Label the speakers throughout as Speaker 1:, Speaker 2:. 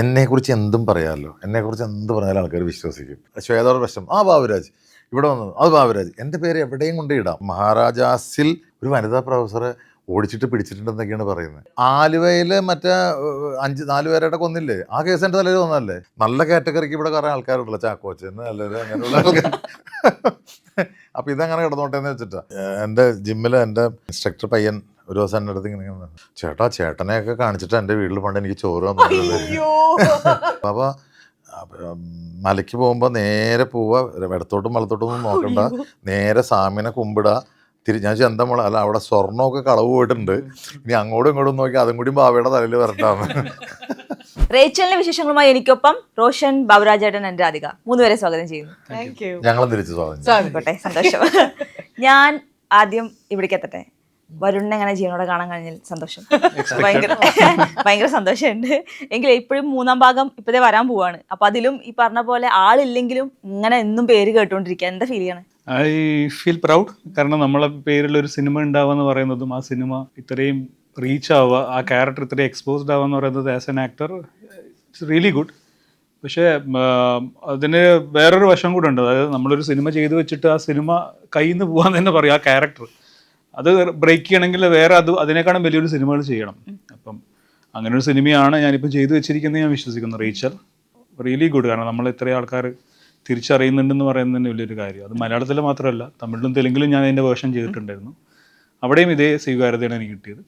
Speaker 1: എന്നെ കുറിച്ച് എന്തും പറയാമല്ലോ എന്നെക്കുറിച്ച് എന്ത് പറഞ്ഞാലും ആൾക്കാർ വിശ്വസിക്കും. ശ്വേതോർ പ്രശ്നം ആ ബാബുരാജ്. ഇവിടെ വന്നു അത് ബാബുരാജ്. എന്റെ പേര് എവിടെയും കൊണ്ട് ഇടാം. മഹാരാജാസിൽ ഒരു വനിതാ പ്രൊഫസറെ ഓടിച്ചിട്ട് പിടിച്ചിട്ടുണ്ടെന്നൊക്കെയാണ് പറയുന്നത്. ആലുവയിൽ മറ്റേ അഞ്ച് നാല് പേരുടെ കൊന്നില്ലേ? ആ കേസ് എന്റെ തലയിൽ വന്നല്ലേ നല്ല കാറ്റഗറിക്ക് ഇവിടെ കുറേ ആൾക്കാരുണ്ടല്ലോ. ചാക്കോച്ചെന്ന് അല്ലെങ്കിൽ അങ്ങനെയുള്ള ആൾക്കാർ അപ്പോൾ ഇതങ്ങനെ കിടന്നോട്ടെ എന്ന് വെച്ചിട്ടാ. എന്റെ ജിമ്മിൽ എന്റെ ഇൻസ്ട്രക്ടർ പയ്യൻ ഒരു ദിവസം എന്റെ അടുത്ത് ഇങ്ങനെ ഇങ്ങനെ, ചേട്ടാ ചേട്ടനെയൊക്കെ കാണിച്ചിട്ട് എന്റെ വീട്ടിൽ പണ്ട് എനിക്ക് ചോറ്
Speaker 2: അപ്പൊ
Speaker 1: അപ്പോൾ മലയ്ക്ക് പോകുമ്പോൾ നേരെ പോവുക ഇടത്തോട്ടും വലത്തോട്ടും ഒന്നും നോക്കണ്ട നേരെ സാമിനെ കുമ്പിടുക തിരി ഞാൻ ചെന്തമുള അല്ല അവിടെ സ്വർണമൊക്കെ കളവ് പോയിട്ടുണ്ട്. ഇനി അങ്ങോട്ടും ഇങ്ങോട്ടും നോക്കി അതും കൂടി ബാവയുടെ തലയിൽ വരണ്ടാന്ന്
Speaker 3: റേച്ചലിന്റെ വിശേഷങ്ങളുമായി എനിക്കൊപ്പം റോഷൻ ബാബുരാജേട്ടൻ എന്റെ രാധിക. മൂന്നുപേരെ സ്വാഗതം ചെയ്യുന്നു.
Speaker 1: ഞങ്ങളും തിരിച്ചു സ്വാഗതം
Speaker 3: സന്തോഷം. ഞാൻ ആദ്യം ഇവിടേക്ക് എത്തട്ടെ? വരുണിനെ എങ്ങനെ ജീവനോടെ കാണാൻ കഴിഞ്ഞാൽ സന്തോഷം. ഭയങ്കര ഭയങ്കര സന്തോഷമുണ്ട്. എങ്കിലും ഇപ്പോഴും മൂന്നാം ഭാഗം ഇപ്പതേ വരാൻ പോവാണ്. അപ്പൊ അതിലും ഈ പറഞ്ഞ പോലെ ആളില്ലെങ്കിലും ഇങ്ങനെ എന്നും പേര് കേട്ടോണ്ടിരിക്കുക. എന്താ ഫീൽ ചെയ്യണേ?
Speaker 4: ഐ ഫീൽ പ്രൗഡ് കാരണം നമ്മളെ പേരിൽ ഒരു സിനിമ ഉണ്ടാവുക എന്ന് പറയുന്നതും ആ സിനിമ ഇത്രയും റീച്ച് ആവുക ആ ക്യാരക്ടർ ഇത്രയും എക്സ്പോസ്ഡ് ആവുക എന്ന് പറയുന്നത് as an actor it's really good പക്ഷേ അതിന് വേറൊരു വശം കൂടെ ഉണ്ട്. അതായത് നമ്മളൊരു സിനിമ ചെയ്തു വെച്ചിട്ട് ആ സിനിമ കയ്യിൽ നിന്ന് പോകാൻ തന്നെ പറയും ആ ക്യാരക്ടർ അത് ബ്രേക്ക് ചെയ്യണമെങ്കിൽ വേറെ അത് അതിനേക്കാളും വലിയൊരു സിനിമകൾ ചെയ്യണം. അപ്പം അങ്ങനെ ഒരു സിനിമയാണ് ഞാനിപ്പോൾ ചെയ്തു വെച്ചിരിക്കുന്നത് ഞാൻ വിശ്വസിക്കുന്നു റീച്ചർ റിയലി ഗുഡ് കാരണം നമ്മൾ ഇത്രയും ആൾക്കാർ തിരിച്ചറിയുന്നുണ്ടെന്ന് പറയുന്നത് തന്നെ വലിയൊരു കാര്യം. അത് മലയാളത്തിൽ മാത്രമല്ല തമിഴിലും തെലുങ്കിലും ഞാൻ അതിന്റെ വേർഷൻ ചെയ്തിട്ടുണ്ടായിരുന്നു. അവിടെയും ഇതേ സ്വീകാര്യതയാണ് എനിക്ക് കിട്ടിയത്.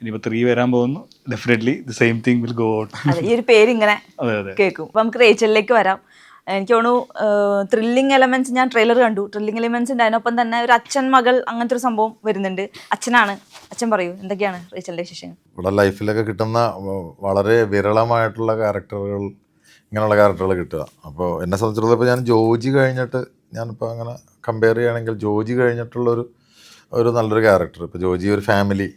Speaker 4: ഇനിയിപ്പോൾ ത്രീ വരാൻ പോകുന്നു. Definitely the same thing will go out
Speaker 3: ഈ ഒരു പേര് ഇങ്ങനെ കേൾക്കും. അപ്പം നമുക്ക് റേച്ചലിലേക്ക് വരാം. എനിക്ക് തോന്നുന്നു ത്രില്ലിംഗ് എലമെന്റ്സ് ഞാൻ ട്രെയിലർ കണ്ടു. ത്രില്ലിംഗ് എലമെന്റ്സിന്റെ അതിനൊപ്പം തന്നെ ഒരു അച്ഛൻ മകൾ അങ്ങനത്തെ ഒരു സംഭവം വരുന്നുണ്ട്. അച്ഛനാണ്. അച്ഛൻ പറയൂ എന്തൊക്കെയാണ് റീച്ചലിന്റെ വിശേഷം
Speaker 1: ഇവിടെ ലൈഫിലൊക്കെ കിട്ടുന്ന വളരെ വിരളമായിട്ടുള്ള ക്യാരക്ടറുകൾ ഇങ്ങനെയുള്ള ക്യാരക്ടറുകൾ കിട്ടുക. അപ്പോൾ എന്നെ സംബന്ധിച്ചിടത്തോളം ഇപ്പോൾ ഞാൻ ജോജി കഴിഞ്ഞിട്ട് ഞാനിപ്പോൾ അങ്ങനെ കമ്പയർ ചെയ്യുകയാണെങ്കിൽ ജോജി കഴിഞ്ഞിട്ടുള്ളൊരു ഒരു നല്ലൊരു ക്യാരക്ടർ ഇപ്പോൾ ജോജി ഒരു ഫാമിലി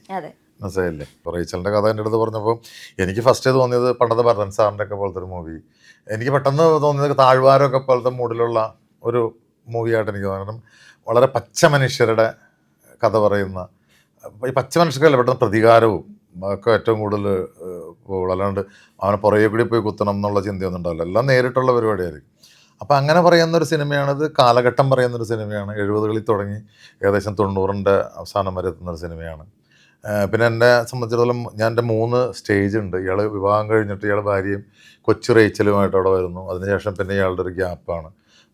Speaker 1: മനസ്സിലായില്ലേ ഇപ്പോൾ റേച്ചലിന്റെ കഥ എന്റെ അടുത്ത് പറഞ്ഞപ്പോൾ എനിക്ക് ഫസ്റ്റ് തോന്നിയത് പണ്ടത്തെ ഭരതൻ സാറിന്റെ ഒക്കെ പോലത്തെ ഒരു മൂവി എനിക്ക് പെട്ടെന്ന് തോന്നിയത് താഴ്വാരമൊക്കെ പോലത്തെ മൂഡിലുള്ള ഒരു മൂവിയായിട്ട് എനിക്ക് തോന്നുന്നു. വളരെ പച്ച മനുഷ്യരുടെ കഥ പറയുന്ന ഈ പച്ച മനുഷ്യർക്കല്ല പെട്ടെന്ന് പ്രതികാരവും ഒക്കെ ഏറ്റവും കൂടുതൽ പോകുള്ളൂ. അല്ലാണ്ട് അവനെ പുറകെ കൂടി പോയി കുത്തണം എന്നുള്ള ചിന്തയൊന്നും ഉണ്ടാവില്ല. എല്ലാം നേരിട്ടുള്ള പരിപാടിയായിരിക്കും. അപ്പോൾ അങ്ങനെ പറയുന്നൊരു സിനിമയാണിത്. കാലഘട്ടം പറയുന്നൊരു സിനിമയാണ്. എഴുപതുകളിൽ തുടങ്ങി ഏകദേശം തൊണ്ണൂറിന്റെ അവസാനം വരെ എത്തുന്നൊരു സിനിമയാണ്. പിന്നെ എന്നെ സംബന്ധിച്ചിടത്തോളം ഞാൻ എന്റെ മൂന്ന് സ്റ്റേജ് ഉണ്ട്. ഇയാൾ വിവാഹം കഴിഞ്ഞിട്ട് ഇയാൾ ഭാര്യയും കൊച്ചു റേച്ചലുമായിട്ട് അവിടെ വരുന്നു. അതിനുശേഷം പിന്നെ ഇയാളുടെ ഒരു ഗ്യാപ്പാണ്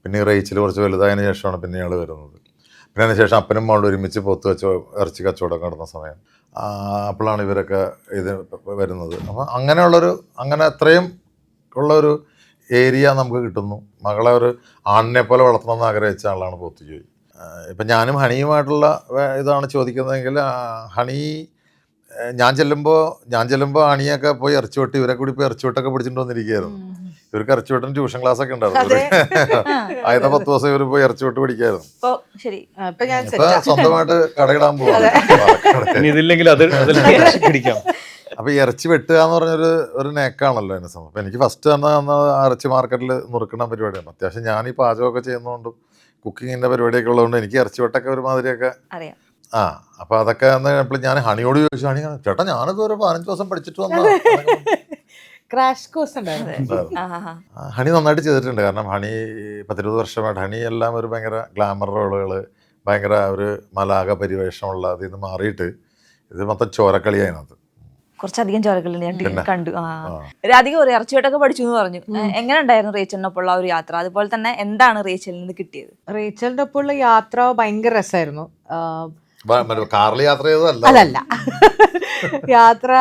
Speaker 1: പിന്നെ ഈ റേച്ചൽ കുറച്ച് വലുതായതിനു ശേഷമാണ് പിന്നെ ഇയാൾ വരുന്നത്. പിന്നെ അതിന് ശേഷം അപ്പനും മകളും ഒരുമിച്ച് പൊത്ത് വെച്ച് ഇറച്ചി കച്ചവടം നടന്ന സമയം. അപ്പോഴാണ് ഇവരൊക്കെ ഇത് വരുന്നത്. അപ്പം അങ്ങനെയുള്ളൊരു അങ്ങനെ അത്രയും ഉള്ളൊരു ഏരിയ നമുക്ക് കിട്ടുന്നു. മകളെ ഒരു ആണിനെ പോലെ വളർത്തണമെന്ന് ആഗ്രഹിച്ച ആളാണ് പോത്തുജോയി. ഇപ്പം ഞാനും ഹണിയുമായിട്ടുള്ള ഇതാണ് ചോദിക്കുന്നതെങ്കിൽ ഹണി ഞാൻ ചെല്ലുമ്പോൾ ഞാൻ ചെല്ലുമ്പോൾ ഹണിയൊക്കെ പോയി ഇറച്ചി വെട്ടി ഇവരെ കൂടി പോയി ഇറച്ചി വെട്ടൊക്കെ പിടിച്ചിട്ട് വന്നിരിക്കുകയായിരുന്നു. ഇവർക്ക് ഇറച്ചിവെട്ടിന് ട്യൂഷൻ ക്ലാസ് ഒക്കെ ഉണ്ടായിരുന്നു.
Speaker 2: അതെ.
Speaker 1: ആദ്യത്തെ പത്ത് ദിവസം ഇവർ പോയി ഇറച്ചി വെട്ട് പിടിക്കായിരുന്നു.
Speaker 3: ഇപ്പൊ ശരി
Speaker 2: ആ, ഞാൻ
Speaker 1: ഇപ്പൊ
Speaker 2: ആ.
Speaker 1: സ്വന്തമായിട്ട് കടയിടാൻ പോകും
Speaker 4: ഇനി ഇതില്ലെങ്കിൽ അത് അതിൽ പിടിക്കാം.
Speaker 1: അപ്പൊ ഇറച്ചി വെട്ടുക എന്ന് പറഞ്ഞൊരു ഒരു നേക്കാണല്ലോ എന്നെ സംഭവം. എനിക്ക് ഫസ്റ്റ് തന്നെ ആ ഇറച്ചി മാർക്കറ്റിൽ നുറുക്കണ പരിപാടിയാണ്. അത്യാവശ്യം ഞാൻ ഈ പാചകമൊക്കെ ചെയ്യുന്നതുകൊണ്ടും കുക്കിങ്ങിന്റെ പരിപാടിയൊക്കെ ഉള്ളതുകൊണ്ട് എനിക്ക് ഇറച്ചി വെട്ടൊക്കെ ഒരുമാതിരിയൊക്കെ.
Speaker 3: അറിയാം.
Speaker 1: ആ അപ്പൊ അതൊക്കെ അന്ന് അപ്പോൾ ഞാൻ ഹണിയോട് ചോദിച്ചു ഹണി ചേട്ടാ ഞാനത് ഒരു പതിനഞ്ച് ദിവസം പഠിച്ചിട്ട് വന്നു
Speaker 2: ക്രാഷ് കോഴ്സ്.
Speaker 1: ഹണി നന്നായിട്ട് ചെയ്തിട്ടുണ്ട്. കാരണം ഹണി പത്തിരുപത് വർഷമായിട്ട് ഹണി എല്ലാം ഒരു ഭയങ്കര ഗ്ലാമർ റോളുകൾ ഭയങ്കര ഒരു മലാക പരിവേഷമുള്ള അതിൽ നിന്ന് മാറിയിട്ട് ഇത് മൊത്തം ചോരക്കളിയായിരുന്നു
Speaker 3: കുറച്ചധികം ചോരകളുണ്ട് ഞാൻ? കണ്ടു. ആ. രാധിക ഒരു ഇറച്ചിയോട്ടൊക്കെ പഠിച്ചു എന്ന് പറഞ്ഞു എങ്ങനെ ഉണ്ടായിരുന്നു റേച്ചലിനൊപ്പം ഉള്ള ആ ഒരു യാത്ര? അതുപോലെ തന്നെ എന്താണ് റേച്ചലിൽ നിന്ന് കിട്ടിയത്?
Speaker 2: റേച്ചലിന്റെ ഒപ്പമുള്ള യാത്ര ഭയങ്കര രസമായിരുന്നു.
Speaker 1: കാറിൽ യാത്ര ചെയ്തതല്ല?
Speaker 2: അതല്ല. യാത്ര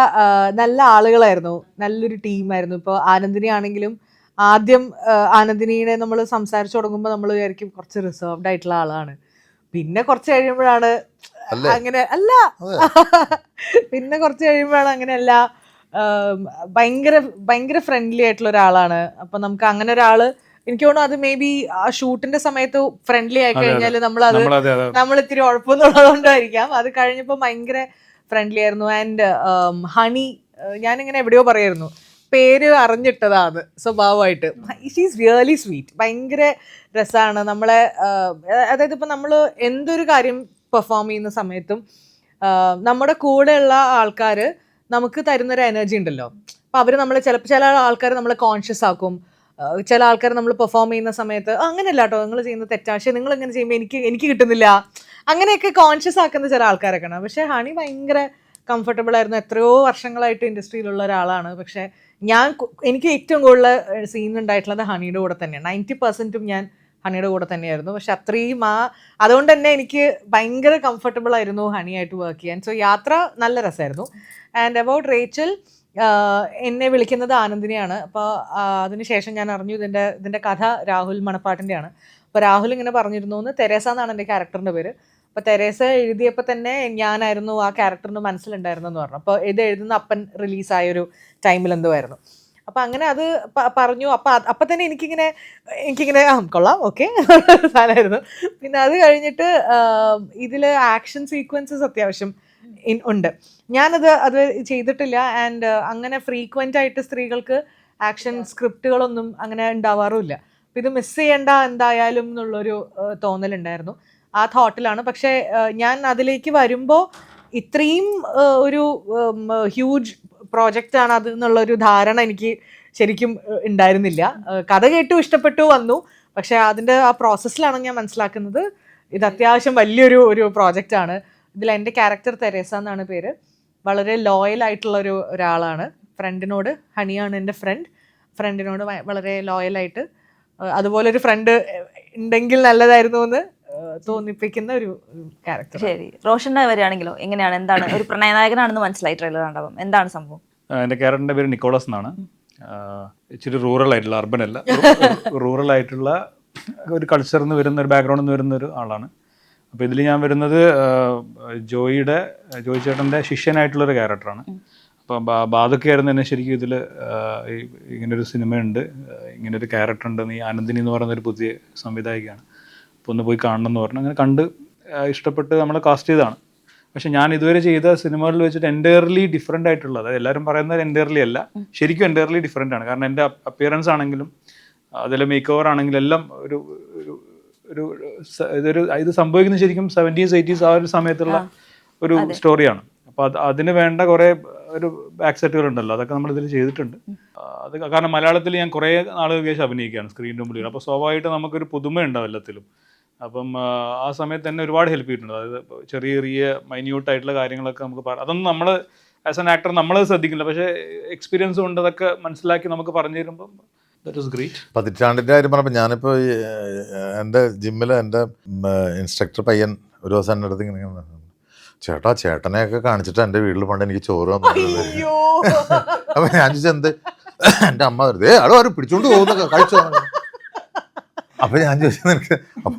Speaker 2: നല്ല ആളുകളായിരുന്നു. നല്ലൊരു ടീമായിരുന്നു. ഇപ്പോൾ ആനന്ദിനി ആണെങ്കിലും ആദ്യം ആനന്ദിനിയെ നമ്മൾ സംസാരിച്ചു തുടങ്ങുമ്പോൾ നമ്മൾ വിചാരിക്കും കുറച്ച് റിസർവ്ഡ് ആയിട്ടുള്ള ആളാണ്. പിന്നെ കുറച്ച് കഴിയുമ്പോഴാണ്? അങ്ങനെ അല്ല. പിന്നെ കുറച്ച് കഴിയുമ്പോഴാണ് അങ്ങനെയല്ല ഭയങ്കര ഭയങ്കര ഫ്രണ്ട്ലി ആയിട്ടുള്ള ഒരാളാണ്. അപ്പൊ നമുക്ക് അങ്ങനെ ഒരാൾ എനിക്ക് തോന്നുന്നു അത് മേ ബി ആ ഷൂട്ടിന്റെ സമയത്ത് ഫ്രണ്ട്ലി ആയി
Speaker 4: അതെ, അതെ.
Speaker 2: കഴിഞ്ഞാൽ നമ്മൾ അത്
Speaker 4: നമ്മളതെ അതെ.
Speaker 2: നമ്മൾ ഇത്തിരി ഉഴപ്പൊന്നുള്ളതുകൊണ്ടായിരിക്കാം. അത് കഴിഞ്ഞപ്പോൾ ഭയങ്കര ഫ്രണ്ട്ലി ആയിരുന്നു. ആൻഡ് ഹണി ഞാനിങ്ങനെ എവിടെയോ പറയായിരുന്നു. പേര് അറിഞ്ഞിട്ടതാണ് സ്വഭാവമായിട്ട്. ഷീസ് റിയലി സ്വീറ്റ് ഭയങ്കര രസമാണ് നമ്മളെ അതായത് ഇപ്പം നമ്മൾ എന്തൊരു കാര്യം പെർഫോം ചെയ്യുന്ന സമയത്തും നമ്മുടെ കൂടെയുള്ള ആൾക്കാർ നമുക്ക് തരുന്നൊരു എനർജി ഉണ്ടല്ലോ. അപ്പോൾ അവർ നമ്മൾ ചിലപ്പോൾ ചില ആൾക്കാർ നമ്മൾ കോൺഷ്യസ് ആക്കും. ചില ആൾക്കാർ നമ്മൾ പെർഫോം ചെയ്യുന്ന സമയത്ത് "ആ, അങ്ങനെയല്ല കേട്ടോ നിങ്ങൾ ചെയ്യുന്ന തെറ്റാ. പക്ഷേ നിങ്ങൾ ഇങ്ങനെ ചെയ്യുമ്പോൾ എനിക്ക് എനിക്ക് കിട്ടുന്നില്ല. അങ്ങനെയൊക്കെ കോൺഷ്യസ് ആക്കുന്ന ചില ആൾക്കാരൊക്കെ ആണ് പക്ഷേ ഹണി ഭയങ്കര കംഫർട്ടബിൾ ആയിരുന്നു. എത്രയോ വർഷങ്ങളായിട്ട് ഇൻഡസ്ട്രിയിലുള്ള ഒരാളാണ്. പക്ഷേ ഞാൻ എനിക്ക് ഏറ്റവും കൂടുതൽ സീൻ ഉണ്ടായിട്ടുള്ളത് ഹണിയുടെ കൂടെ തന്നെയാണ്. നയന്റി പെർസെന്റും ഞാൻ ഹണിയുടെ കൂടെ തന്നെയായിരുന്നു. പക്ഷെ അത്രയും ആ അതുകൊണ്ട് തന്നെ എനിക്ക് ഭയങ്കര കംഫർട്ടബിൾ ആയിരുന്നു ഹണിയായിട്ട് വർക്ക് ചെയ്യാൻ. സോ യാത്ര നല്ല രസമായിരുന്നു. ആൻഡ് അബൌട്ട് റേച്ചൽ എന്നെ വിളിക്കുന്നത് ആനന്ദിനെയാണ്. അപ്പോൾ അതിനുശേഷം ഞാൻ അറിഞ്ഞു ഇതിന്റെ ഇതിന്റെ കഥ രാഹുൽ മണപ്പാട്ടിന്റെയാണ് അപ്പോൾ രാഹുൽ ഇങ്ങനെ പറഞ്ഞിരുന്നു എന്ന് തെരേസ എന്നാണ് എന്റെ ക്യാരക്ടറിന്റെ പേര്. അപ്പോൾ തെരേസ എഴുതിയപ്പോൾ തന്നെ ഞാനായിരുന്നു ആ ക്യാരക്ടറിന് മനസ്സിലുണ്ടായിരുന്നെന്ന് പറഞ്ഞു. അപ്പോൾ ഇത് എഴുതുന്ന അപ്പൻ റിലീസായൊരു ടൈമിൽ എന്തോ ആയിരുന്നു. അപ്പം അങ്ങനെ അത് പറഞ്ഞു. അപ്പം അപ്പം തന്നെ എനിക്കിങ്ങനെ എനിക്കിങ്ങനെ ആ കൊള്ളാം ഓക്കെ സാധനമായിരുന്നു. പിന്നെ അത് കഴിഞ്ഞിട്ട് ഇതിൽ ആക്ഷൻ സീക്വൻസസ് അത്യാവശ്യം ഉണ്ട്. ഞാനത് അത് ചെയ്തിട്ടില്ല. ആൻഡ് അങ്ങനെ ഫ്രീക്വന്റ് ആയിട്ട് സ്ത്രീകൾക്ക് ആക്ഷൻ സ്ക്രിപ്റ്റുകളൊന്നും അങ്ങനെ ഉണ്ടാവാറുമില്ല. അപ്പം ഇത് മിസ് ചെയ്യേണ്ട എന്തായാലും എന്നുള്ളൊരു തോന്നലുണ്ടായിരുന്നു. ആ തോട്ടിലാണ് പക്ഷേ ഞാൻ അതിലേക്ക് വരുമ്പോൾ ഇത്രയും ഒരു ഹ്യൂജ് പ്രോജക്റ്റാണ് അത് എന്നുള്ളൊരു ധാരണ എനിക്ക് ശരിക്കും ഉണ്ടായിരുന്നില്ല. കഥ കേട്ടു ഇഷ്ടപ്പെട്ടു വന്നു. പക്ഷെ അതിന്റെ ആ പ്രോസസ്സിലാണ് ഞാൻ മനസ്സിലാക്കുന്നത്. ഇത് അത്യാവശ്യം വലിയൊരു ഒരു പ്രോജക്റ്റ് ആണ്. ഇതിൽ എന്റെ ക്യാരക്ടർ തെരേസ എന്നാണ് പേര്. വളരെ ലോയൽ ആയിട്ടുള്ള ഒരു ഒരാളാണ്. ഫ്രണ്ടിനോട് ഹണിയാണ് എന്റെ ഫ്രണ്ട് ഫ്രണ്ടിനോട് വളരെ ലോയലായിട്ട് അതുപോലെ ഒരു ഫ്രണ്ട് ഉണ്ടെങ്കിൽ നല്ലതായിരുന്നു എന്ന് തോന്നിപ്പിക്കുന്ന ഒരു ക്യാരക്ടർ
Speaker 3: ശരി. റോഷന്റെ വരികയാണെങ്കിലോ എങ്ങനെയാണ്? എന്താണ്? ഒരു പ്രണയനായകനാണെന്ന് മനസ്സിലായി ട്രെയിലർ കണ്ടപ്പം. എന്താണ് സംഭവം?
Speaker 4: എന്റെ എന്റെ ക്യാരക്ടറിന്റെ പേര് നിക്കോളസ് എന്നാണ്. ഇച്ചിരി റൂറൽ ആയിട്ടുള്ള അർബൻ അല്ല. റൂറൽ ആയിട്ടുള്ള ഒരു കൾച്ചറിൽ നിന്ന് വരുന്ന ഒരു ബാക്ക്ഗ്രൗണ്ടിൽ നിന്ന് വരുന്ന ഒരു ആളാണ്. അപ്പോൾ ഇതിൽ ഞാൻ വരുന്നത് ജോയിയുടെ ജോയി ചേട്ടന്റെ ശിഷ്യനായിട്ടുള്ളൊരു ക്യാരക്ടറാണ് അപ്പോൾ ബാധക്കായിരുന്നു എന്നെ ശരിക്കും ഇതിൽ ഇങ്ങനൊരു സിനിമയുണ്ട്. ഇങ്ങനൊരു ക്യാരക്ടർ ഉണ്ട് നീ ആനന്ദിനി എന്ന് പറയുന്ന ഒരു പുതിയ സംവിധായികയാണ്. അപ്പോൾ ഒന്ന് പോയി കാണണം എന്ന് പറഞ്ഞു. അങ്ങനെ കണ്ട് ഇഷ്ടപ്പെട്ട് നമ്മൾ കാസ്റ്റ് ചെയ്തതാണ്. പക്ഷെ ഞാൻ ഇതുവരെ ചെയ്ത സിനിമകളിൽ വെച്ചിട്ട് എന്റയർലി ഡിഫറെന്റ് ആയിട്ടുള്ളത് അതായത് എല്ലാവരും പറയുന്നത് എന്റയർലി അല്ല. ശരിക്കും എന്റയർലി ഡിഫറെന്റ് ആണ്. കാരണം എന്റെ അപ്പിയറൻസ് ആണെങ്കിലും അതിലെ മേക്ക് ഓവർ ആണെങ്കിലും എല്ലാം ഒരു ഒരു ഇതൊരു ഇത് സംഭവിക്കുന്നത് ശരിക്കും സെവന്റീസ് എയ്റ്റീസ് ആ ഒരു സമയത്തുള്ള ഒരു സ്റ്റോറിയാണ് അപ്പോൾ അത് അതിന് വേണ്ട കുറേ ഒരു ബാക്ക് സെറ്റുകൾ ഉണ്ടല്ലോ അതൊക്കെ നമ്മൾ ഇതിൽ ചെയ്തിട്ടുണ്ട്. അത് കാരണം മലയാളത്തിൽ ഞാൻ കുറേ നാളുകൾക്ക് ശേഷം അഭിനയിക്കുകയാണ് സ്ക്രീനിന്റെ മുമ്പിൽ അപ്പോൾ സ്വാഭാവികമായിട്ട് നമുക്കൊരു പുതുമ ഉണ്ടാവും എല്ലാത്തിലും. അപ്പം ആ, സമയത്ത് തന്നെ ഒരുപാട് ഹെൽപ്പ് ചെയ്തിട്ടുണ്ട്. അതായത് ചെറിയ ചെറിയ മൈന്യൂട്ട് ആയിട്ടുള്ള കാര്യങ്ങളൊക്കെ നമുക്ക് പറ അതൊന്നും നമ്മൾ ആസ് എൻ ആക്ടർ നമ്മൾ ശ്രദ്ധിക്കില്ല പക്ഷേ എക്സ്പീരിയൻസ് കൊണ്ട് അതൊക്കെ മനസ്സിലാക്കി നമുക്ക് പറഞ്ഞു തരുമ്പം ദറ്റ് ഇസ് ഗ്രേറ്റ്
Speaker 1: പതിറ്റാണ്ടിന്റെ കാര്യം പറഞ്ഞപ്പോൾ ഞാനിപ്പോൾ എന്റെ ജിമ്മിൽ എന്റെ ഇൻസ്ട്രക്ടർ പയ്യൻ ഒരു ദിവസം എന്റെ അടുത്ത് ഇങ്ങനെ ചേട്ടാ ചേട്ടനെയൊക്കെ കാണിച്ചിട്ട് എന്റെ വീട്ടിൽ പണ്ട് എനിക്ക് ചോറ് അപ്പം ഞാൻ ചോദിച്ചെന്ത് എന്റെ അമ്മ വെറുതെ ആളോ ആരും പിടിച്ചോണ്ട് പോകുന്നൊക്കെ കഴിച്ചു? അപ്പം ഞാൻ ചോദിച്ചത് എനിക്ക് അപ്പൊ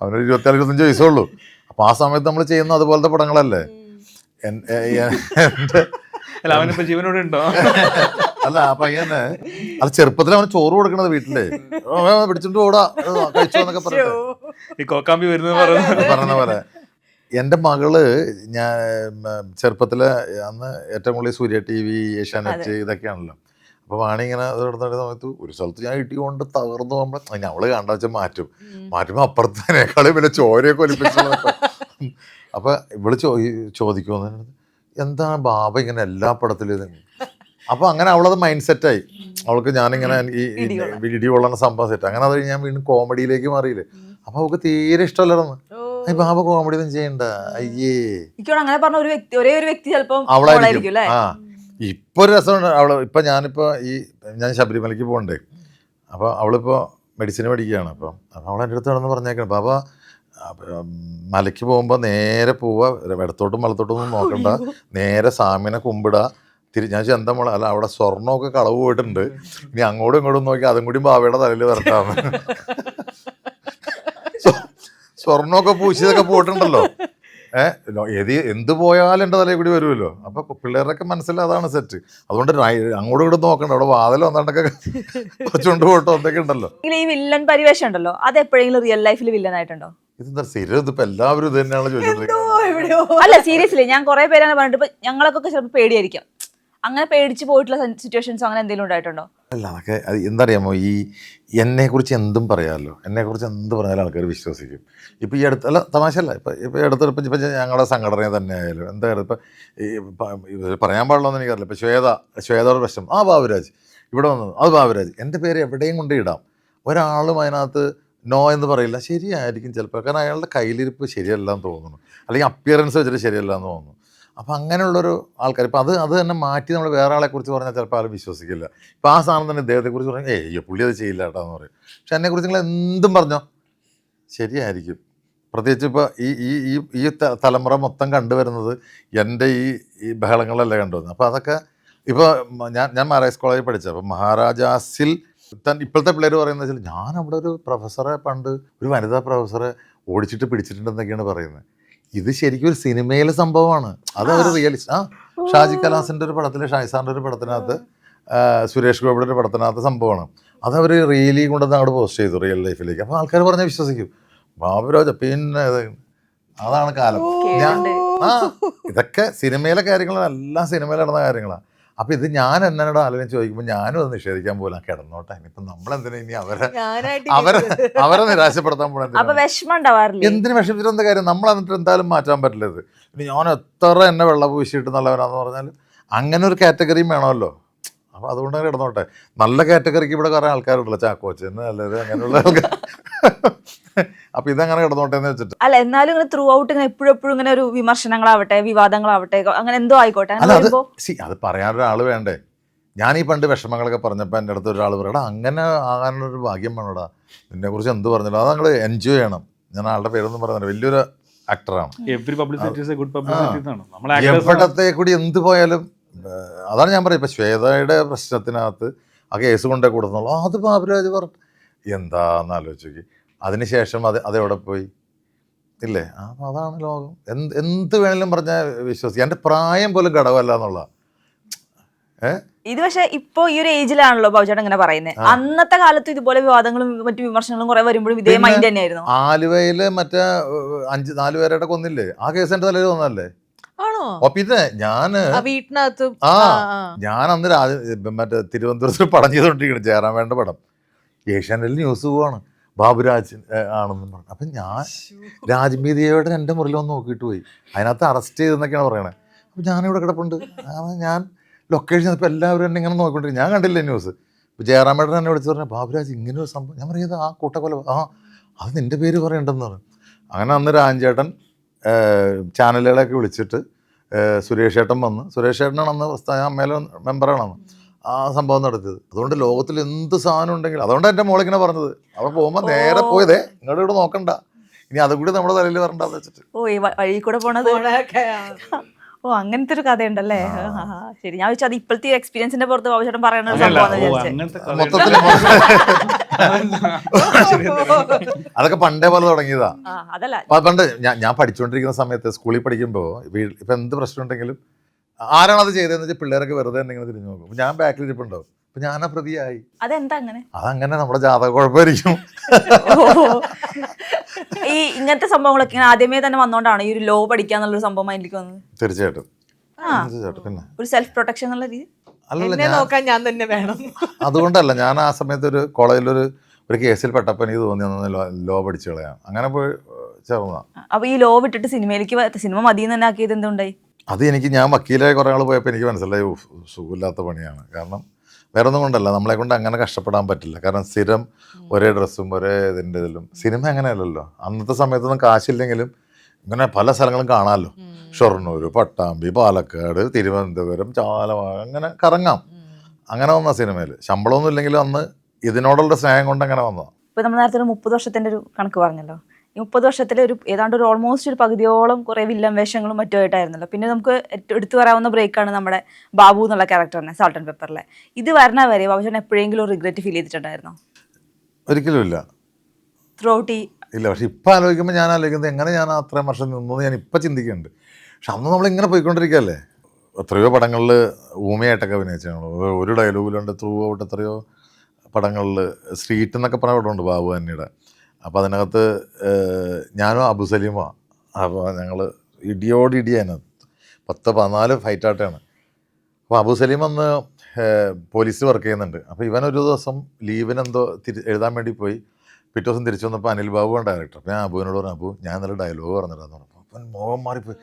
Speaker 1: അവനൊരു ഇരുപത്തിയാൽ ഇരുപത്തഞ്ച് വയസ്സേ ഉള്ളൂ. അപ്പൊ ആ സമയത്ത് നമ്മൾ ചെയ്യുന്ന അതുപോലത്തെ പടങ്ങളല്ലേ?
Speaker 4: ജീവനോടെ ഉണ്ടോ?
Speaker 1: അല്ല ആ പയ്യന് അത് ചെറുപ്പത്തിൽ അവന് ചോറ് കൊടുക്കണത് വീട്ടിൽ. അവൻ പിടിച്ചോണ്ട് ഓടാ. കഴിച്ചോ എന്നൊക്കെ പറഞ്ഞിട്ട്.
Speaker 4: ഈ കോക്കാമ്പി വരുന്നത് പറയുന്നത്
Speaker 1: പറഞ്ഞ പോലെ. എന്റെ മകൾ ഞാൻ ചെറുപ്പത്തിൽ അന്ന് ഏറ്റവും കൂടുതൽ സൂര്യ ടി വി ഏഷ്യാനെറ്റ് ഇതൊക്കെയാണല്ലോ. അപ്പോൾ വാണി ഇങ്ങനെ അത് നടന്ന സമയത്ത് ഒരു സ്ഥലത്ത് ഞാൻ ഇട്ടി കൊണ്ട് തകർന്നു പോകുമ്പോൾ അതിന് അവൾ കണ്ട വെച്ചാൽ മാറ്റും. മാറ്റുമ്പോൾ അപ്പുറത്തേക്കാളും പിന്നെ ചോരയൊക്കെ ഒലിപ്പിച്ചു അപ്പോൾ ഇവൾ ചോ ചോദിക്കുമെന്ന് എന്താ ബാബ ഇങ്ങനെ എല്ലാ പടത്തിലും ഇത്? അപ്പോൾ അങ്ങനെ അവളത് മൈൻഡ് സെറ്റായി അവൾക്ക് ഞാനിങ്ങനെ ഈ ഇടി കൊള്ളണ. സംഭവം സെറ്റ് അങ്ങനെ അത് ഞാൻ വീണ്ടും കോമഡിയിലേക്ക് മാറിയില്ലേ. അപ്പോൾ അവൾക്ക് തീരെ ഇഷ്ടമല്ലായിരുന്നു. ബാബ കോമഡി ഒന്നും ചെയ്യണ്ട. അയ്യേ.
Speaker 3: അങ്ങനെ പറഞ്ഞ ഒരു വ്യക്തി ഒരേ ഒരു വ്യക്തി ചിലപ്പം
Speaker 1: അവളായിരിക്കും.
Speaker 3: അവളായിരിക്കും
Speaker 1: ആ. ഇപ്പൊ ഒരു രസമുണ്ട്. അവൾ ഇപ്പം ഞാനിപ്പോൾ ഈ ഞാൻ ശബരിമലയ്ക്ക് പോകണ്ടേ അപ്പോൾ അവളിപ്പോൾ മെഡിസിൻ പഠിക്കുകയാണ് അപ്പം അപ്പോൾ അവൾ എന്റെ അടുത്ത് വേണമെന്ന് പറഞ്ഞേക്കണം. അപ്പോൾ മലയ്ക്ക് പോകുമ്പോൾ നേരെ പോവുക ഇടത്തോട്ടും വലത്തോട്ടും ഒന്നും നോക്കണ്ട. നേരെ സാമിനെ കുമ്പിടുക തിരി ഞാൻ ചെന്ത എന്താ അല്ല അവിടെ സ്വർണമൊക്കെ കളവ് പോയിട്ടുണ്ട്. ഇനി അങ്ങോട്ടും ഇങ്ങോട്ടും നോക്കി അതും കൂടി ബാവയുടെ തലയിൽ വരട്ടാന്ന്. സ്വ- സ്വർണമൊക്കെ പൂശിയതൊക്കെ പോയിട്ടുണ്ടല്ലോ. ഏത് എന്ത് പോയാലും എന്റെ തലയിൽ കൂടി വരുമല്ലോ. അപ്പൊ പിള്ളേരൊക്കെ മനസ്സിൽ അതാണ് സെറ്റ് അതുകൊണ്ട് അങ്ങോട്ടും ഇങ്ങോട്ടും നോക്കണ്ട. അവിടെ വാതിൽ വന്നിട്ടൊക്കെ കുറച്ചുകൊണ്ട് പോട്ടോ എന്തൊക്കെ ഉണ്ടല്ലോ.
Speaker 3: ഈ വില്ലൻ പരിവേഷം ഉണ്ടല്ലോ അത് എപ്പോഴെങ്കിലും റിയൽ ലൈഫിൽ വില്ലൻ ആയിട്ടുണ്ടോ?
Speaker 1: ഇതെന്താ സ്ഥിരം ഇതിപ്പോ എല്ലാവരും ഇത് തന്നെയാണ് ചോദിച്ചോണ്ടിരിക്കുന്നത്.
Speaker 3: അല്ല സീരിയസ്ലി ഞാൻ കുറെ പേരാണ് പറഞ്ഞിട്ട് ഇപ്പൊ ഞങ്ങളൊക്കെ ചിലപ്പോൾ പേടിയായിരിക്കും. അങ്ങനെ പേടിച്ച് പോയിട്ടുള്ള സിറ്റുവേഷൻസ് അങ്ങനെ എന്തെങ്കിലും ഉണ്ടായിട്ടുണ്ടോ?
Speaker 1: അല്ല അതൊക്കെ അത് എന്തറിയാമോ? ഈ എന്നെക്കുറിച്ച് എന്തും പറയാമല്ലോ എന്നെക്കുറിച്ച് എന്ത് പറഞ്ഞാലും ആൾക്കാർ വിശ്വസിക്കും. ഇപ്പോൾ ഈ അടുത്ത് അല്ല തമാശയല്ല. ഇപ്പം ഇപ്പോൾ അടുത്ത് ഇപ്പം ഇപ്പം ഞങ്ങളുടെ സംഘടന തന്നെ ആയാലും എന്തായാലും ഇപ്പം പറയാൻ പാടില്ലെന്ന് എനിക്കറിയില്ല. ഇപ്പം ശ്വേത ശ്വേതയുടെ പ്രശ്നം ആ ബാബുരാജ് ഇവിടെ വന്നത്. അത് ബാബുരാജ് എന്റെ പേര് എവിടെയും കൊണ്ട് ഇടാം. ഒരാളും അതിനകത്ത് നോ എന്ന് പറയില്ല. ശരിയായിരിക്കും ചിലപ്പോൾ കാരണം അയാളുടെ കയ്യിലിരിപ്പ് ശരിയല്ല എന്ന് തോന്നുന്നു. അല്ലെങ്കിൽ അപ്പിയറൻസ് വെച്ചിട്ട് ശരിയല്ല എന്ന് തോന്നുന്നു. അപ്പോൾ അങ്ങനെയുള്ളൊരു ആൾക്കാർ ഇപ്പം അത് അത് തന്നെ മാറ്റി നമ്മൾ വേറെ ആളെ കുറിച്ച് പറഞ്ഞാൽ ചിലപ്പോൾ ആരും വിശ്വസിക്കില്ല. ഇപ്പം ആ സാധനം തന്നെ ഇദ്ദേഹത്തെക്കുറിച്ച് പറഞ്ഞാൽ ഏയ് പുള്ളി അത് ചെയ്യില്ല കേട്ടോ എന്ന് പറയും. പക്ഷെ എന്നെക്കുറിച്ച് നിങ്ങൾ എന്തും പറഞ്ഞോ ശരിയായിരിക്കും. പ്രത്യേകിച്ച് ഇപ്പോൾ ഈ ഈ ഈ ഈ തലമുറ മൊത്തം കണ്ടുവരുന്നത് എന്റെ ഈ ഈ ബഹളങ്ങളല്ലേ കണ്ടുവരുന്നത്. അപ്പോൾ അതൊക്കെ ഇപ്പോൾ ഞാൻ ഞാൻ മഹാരാജ് കോളേജിൽ പഠിച്ചത്. അപ്പം മഹാരാജാസിൽ തൻ ഇപ്പോഴത്തെ പിള്ളേർ പറയുന്നത് വെച്ചാൽ ഞാൻ അവിടെ ഒരു പ്രൊഫസറെ പണ്ട് ഒരു വനിതാ പ്രൊഫസറെ ഓടിച്ചിട്ട് പിടിച്ചിട്ടുണ്ടെന്നൊക്കെയാണ് പറയുന്നത്. ഇത് ശരിക്കും ഒരു സിനിമയിലെ സംഭവമാണ്. അത് ഒരു റിയലിസ്റ്റ് ആ ഷാജി കലാസിന്റെ ഒരു പടത്തിൽ ഷായിസാറിന്റെ ഒരു പടത്തിനകത്ത് സുരേഷ് ഗോപിയുടെ ഒരു പടത്തിനകത്ത് സംഭവമാണ്. അത് അവർ റിയലി കൊണ്ടുവന്ന് അങ്ങോട്ട് പോസ്റ്റ് ചെയ്തു റിയൽ ലൈഫിലേക്ക് അപ്പോൾ ആൾക്കാർ പറഞ്ഞാൽ വിശ്വസിക്കും. ബാബുരാജ പിന്നെ അതാണ് കാലം. ഞാൻ ആ ഇതൊക്കെ സിനിമയിലെ കാര്യങ്ങളാണ് എല്ലാം സിനിമയിൽ നടന്ന കാര്യങ്ങളാണ് അപ്പം ഇത് ഞാൻ എന്നോട് ആലോചിച്ച് ചോദിക്കുമ്പോൾ ഞാനും അത് നിഷേധിക്കാൻ പോലും കിടന്നോട്ടെ. ഇനിയിപ്പം നമ്മളെന്തിനാ ഇനി അവരെ അവരെ അവരെ നിരാശപ്പെടുത്താൻ
Speaker 3: പോകണം
Speaker 1: എന്തിനു? വിഷമിച്ചിട്ട് എന്താ കാര്യം? നമ്മൾ എന്നിട്ട് എന്തായാലും മാറ്റാൻ പറ്റില്ല ഇത്. ഇനി ഞാൻ എത്ര എന്നെ വെള്ളം പൂശിയിട്ട് നല്ലവനാന്ന് പറഞ്ഞാൽ അങ്ങനെ ഒരു കാറ്റഗറിയും വേണമല്ലോ. അപ്പോൾ അതുകൊണ്ട് അങ്ങനെ കിടന്നോട്ടെ. നല്ല കാറ്റഗറിക്ക് ഇവിടെ കുറേ ആൾക്കാരുണ്ടല്ലോ. ചാക്കോച്ചെന്ന് അല്ലെങ്കിൽ അങ്ങനെയുള്ള ആൾക്കാർ അപ്പൊ ഇതങ്ങനെ കിടന്നോട്ടെ എന്ന് വെച്ചിട്ട്.
Speaker 3: അല്ല എന്നാലും ഇങ്ങനെ ത്രൂ ഔട്ട് ഇങ്ങനെ എപ്പോഴും ഇങ്ങനെ ഒരു വിമർശനങ്ങളാവട്ടെ വിവാദങ്ങളാവട്ടെ അങ്ങനെ എന്തോ ആയിക്കോട്ടെ
Speaker 1: അല്ല അത് സി അത് പറയാനൊരാൾ വേണ്ടേ. ഞാൻ ഈ പണ്ട് വിഷമങ്ങളൊക്കെ പറഞ്ഞപ്പോൾ എന്റെ അടുത്ത് ഒരാൾ പറയടാ അങ്ങനെ ആകാനുള്ളൊരു ഭാഗ്യം വേണോടാ. നിന്നെക്കുറിച്ച് എന്ത് പറഞ്ഞില്ല അത് നിങ്ങൾ എൻജോയ് ചെയ്യണം. ഞാൻ ആളുടെ പേരൊന്നും പറഞ്ഞില്ല വലിയൊരു ആക്ടറാണ്. എവിടത്തെ കൂടി എന്ത് പോയാലും അതാണ് ഞാൻ പറയുന്നത്. ഇപ്പം ശ്വേതയുടെ പ്രശ്നത്തിനകത്ത് ആ കേസ് കൊണ്ടേ കൊടുത്തുള്ളൂ. അത് ബാബുരാജ് പറഞ്ഞു എന്താന്ന് ആലോചിച്ച് നോക്കി അതിനുശേഷം അത് അതെവിടെ പോയി? ഇല്ലേ? ആ അതാണ് ലോകം. എന്ത് എന്ത് വേണേലും പറഞ്ഞാൽ വിശ്വസിക്കുക എന്റെ പ്രായം പോലും ഘടകമല്ല എന്നുള്ള.
Speaker 3: ഇത് പക്ഷേ ഇപ്പൊ ഈ ഒരു ഏജിലാണല്ലോ ബാബുചേട്ടൻ ഇങ്ങനെ പറയുന്നത് അന്നത്തെ കാലത്ത് ഇതുപോലെ വിവാദങ്ങളും മറ്റു വിമർശനങ്ങളും കുറെ വരുമ്പോഴും ഇതേ മൈൻഡ് തന്നെയായിരുന്നു.
Speaker 1: ആലുവയിൽ മറ്റേ അഞ്ച് നാല് പേരുടെ കൊന്നില്ലേ? ആ കേസ് എന്റെ തലയിൽ വന്നല്ലേ
Speaker 2: ആണോ? ഞാൻ വീട്ടിനകത്ത്
Speaker 1: ആ. ഞാൻ അന്ന് രാജ മറ്റേ തിരുവനന്തപുരത്ത് പടം ചേരാൻ ജയറാമേണ്ട പടം. ഏഷ്യാനെറ്റിൽ ന്യൂസ് പോവാണ് ബാബുരാജ് ആണെന്ന് പറഞ്ഞു. അപ്പം ഞാൻ രാജ്മീതിയോടെ എന്റെ മുറിയിൽ വന്ന് നോക്കിയിട്ട് പോയി. അതിനകത്ത് അറസ്റ്റ് ചെയ്തെന്നൊക്കെയാണ് പറയണത് അപ്പം ഞാനിവിടെ കിടപ്പുണ്ട്. ഞാൻ ലൊക്കേഷൻ ഇപ്പോൾ എല്ലാവരും എന്നെ ഇങ്ങനെ നോക്കിക്കൊണ്ടിരിക്കും ഞാൻ കണ്ടില്ല ന്യൂസ്? ഇപ്പോൾ ജയറാമേട്ടൻ എന്നെ വിളിച്ച് പറഞ്ഞു ബാബുരാജ് ഇങ്ങനെ ഒരു സംഭവം ഞാൻ പറയുന്നത് ആ കൂട്ടക്കൊല ആ അത് നിന്റെ പേര് പറയണ്ടെന്ന് പറഞ്ഞു. അങ്ങനെ അന്ന് രാജേട്ടൻ ചാനലുകളെയൊക്കെ വിളിച്ചിട്ട് സുരേഷ് ഏട്ടൻ വന്ന് സുരേഷ് ഏട്ടനാണ് അന്ന് പ്രസ്ഥാന അമ്മയിലെ മെമ്പറാണ് അന്ന് ആ സംഭവം നടത്തിയത്. അതുകൊണ്ട് ലോകത്തിൽ എന്ത് സാധനം ഉണ്ടെങ്കിലും അതുകൊണ്ട് എന്റെ മോളിങ്ങനെ പറഞ്ഞത്. അവിടെ പോകുമ്പോൾ നേരെ പോയതേ ഇങ്ങോട്ട് ഇവിടെ നോക്കണ്ട. ഇനി അതുകൂടി നമ്മുടെ തലയിൽ വരണ്ടെന്ന് വെച്ചിട്ട്.
Speaker 3: ഓ ഈ വഴി കൂടെ പോണത്. ഓ അങ്ങനത്തെ ഒരു കഥയുണ്ടല്ലേ ശരി ഞാൻ വെച്ചാൽ അത് ഇപ്പോഴത്തെ എക്സ്പീരിയൻസിന്റെ പുറത്ത് ബാബുചേട്ടൻ
Speaker 4: പറയണ
Speaker 3: സംഭവം
Speaker 4: അങ്ങനത്തെ കഥ
Speaker 1: മൊത്തത്തിൽ അതൊക്കെ പണ്ടേ പോലെ തുടങ്ങിയതാ.
Speaker 3: അതല്ല.
Speaker 1: പണ്ട് ഞാൻ പഠിച്ചുകൊണ്ടിരിക്കുന്ന സമയത്ത് സ്കൂളിൽ പഠിക്കുമ്പോൾ ഇപ്പൊ എന്ത് പ്രശ്നം ഉണ്ടെങ്കിലും ആരാണ് അത് ചെയ്തതെന്ന് വെച്ചാൽ പിള്ളേരൊക്കെ വെറുതെ എന്തെങ്കിലും തിരിഞ്ഞു നോക്കും. ഞാൻ ബാക്കിൽ ഇരിപ്പുണ്ടോ അപ്പൊ ഞാൻ പ്രതിയായി.
Speaker 3: അതെന്താ അങ്ങനെ?
Speaker 1: അതങ്ങനെ നമ്മുടെ ജാതക കുഴപ്പമായിരിക്കും.
Speaker 3: ഈ ഇങ്ങനത്തെ സംഭവങ്ങളൊക്കെ ഇങ്ങനെ ആദ്യമേ തന്നെ വന്നോണ്ടാണ് ഈ ഒരു ലോ പഠിക്കാന്നുള്ളൊരു സംഭവം എനിക്ക് വന്നത്
Speaker 1: തീർച്ചയായിട്ടും.
Speaker 3: ആ.
Speaker 1: തീർച്ചയായിട്ടും. പിന്നെ?
Speaker 3: ഒരു സെൽഫ് പ്രൊട്ടക്ഷൻ എന്നുള്ള രീതി?
Speaker 1: അല്ലല്ല
Speaker 2: നോക്കാൻ ഞാൻ തന്നെ വേണം.
Speaker 1: അതുകൊണ്ടല്ല ഞാൻ ആ സമയത്ത് ഒരു കോളേജിലൊരു ഒരു കേസിൽ പെട്ടപ്പോൾ എനിക്ക് തോന്നി ലോ പഠിച്ചു കളയാം അങ്ങനെ പോയി ചേർന്നതാണ് ചേർന്നതാ.
Speaker 3: അപ്പൊ ഈ ലോ വിട്ടിട്ട് സിനിമയിലേക്ക് സിനിമ മതിയെന്ന് തന്നെ ആക്കിയത് എന്തുണ്ടായി
Speaker 1: അത് എനിക്ക് ഞാൻ വക്കീലായി കുറേ ആൾ പോയപ്പോൾ എനിക്ക് മനസ്സിലായി സുഖമില്ലാത്ത പണിയാണ്. കാരണം വേറെ ഒന്നും കൊണ്ടല്ല നമ്മളെ കൊണ്ട് അങ്ങനെ കഷ്ടപ്പെടാൻ പറ്റില്ല. കാരണം സ്ഥിരം ഒരേ ഡ്രസ്സും ഒരേ ഇതിന്റെ ഇതിലും. സിനിമ അങ്ങനെയല്ലല്ലോ. അന്നത്തെ സമയത്തൊന്നും കാശില്ലെങ്കിലും ഇങ്ങനെ പല സ്ഥലങ്ങളും കാണാമല്ലോ. ഷൊർണൂർ പട്ടാമ്പി പാലക്കാട് തിരുവനന്തപുരം ചാലവാഴ അങ്ങനെ കറങ്ങാം. അങ്ങനെ വന്ന സിനിമയിൽ ശമ്പളമൊന്നും ഇല്ലെങ്കിലും അന്ന് ഇതിനോടുള്ള സ്നേഹം കൊണ്ട് അങ്ങനെ വന്നതാണ്
Speaker 3: ഇപ്പൊ നമ്മൾ നേരത്തെ ഒരു മുപ്പത് വർഷത്തിന്റെ ഒരു കണക്ക് പറഞ്ഞല്ലോ. ഈ മുപ്പത് വർഷത്തിലെ ഒരു ഏതാണ്ട് ഒരു ഓൾമോസ്റ്റ് ഒരു പകുതിയോളം കുറെ വില്ലൻ വേഷങ്ങളും മറ്റുമായിട്ടായിരുന്നല്ലോ പിന്നെ നമുക്ക് എടുത്തു പറയാവുന്ന ബ്രേക്കാണ് നമ്മുടെ ബാബു എന്നുള്ള ക്യാരക്ടറിനെ സാൾട്ട് ആൻഡ് പെപ്പറിലെ ഇത് വരണ വരെ ബാബുചേട്ടൻ എപ്പോഴെങ്കിലും റിഗ്രറ്റ് ഫീൽ ചെയ്തിട്ടുണ്ടായിരുന്നോ?
Speaker 1: ഒരിക്കലും ഇല്ല.
Speaker 3: ത്രൂ ഔട്ട് ഈ
Speaker 1: ഇല്ല പക്ഷെ ഇപ്പം ആലോചിക്കുമ്പോൾ ഞാൻ ആലോചിക്കുന്നത് എങ്ങനെ ഞാൻ അത്രയും വർഷം നിന്നു ഞാൻ ഇപ്പം ചിന്തിക്കുന്നുണ്ട്. പക്ഷെ അന്ന് നമ്മളിങ്ങനെ പോയിക്കൊണ്ടിരിക്കുകയല്ലേ? എത്രയോ പടങ്ങളിൽ ഊമയായിട്ടൊക്കെ അഭിനയിച്ചാണ് ഒരു ഡയലോഗിലുണ്ട് ത്രൂ ഔട്ട് എത്രയോ പടങ്ങളിൽ സ്ട്രീറ്റ് എന്നൊക്കെ പറഞ്ഞ പടമുണ്ട് ബാബു അന്നിയുടെ അപ്പോൾ അതിനകത്ത് ഞാനും അബു സലീമാണ് അപ്പോൾ ഞങ്ങൾ ഇടിയോട് ഇടിയാണ് പത്ത് പതിനാല് ഫൈറ്റായിട്ടാണ്. അപ്പോൾ അബു സലീം അന്ന് പോലീസിൽ വർക്ക് ചെയ്യുന്നുണ്ട്. അപ്പോൾ ഇവൻ ഒരു ദിവസം ലീവിനെന്തോ തിരി എഴുതാൻ വേണ്ടി പോയി. പിറ്റേ ദിവസം തിരിച്ചു വന്നപ്പോൾ അനിൽ ആണ് ഡയറക്ടർ. അപ്പോൾ ഞാൻ അബുവിനോട് പറഞ്ഞു അബു ഞാൻ നല്ല ഡയലോഗ് പറഞ്ഞിരുന്നു. പറഞ്ഞു അപ്പം മോഹം മാറിപ്പോയി.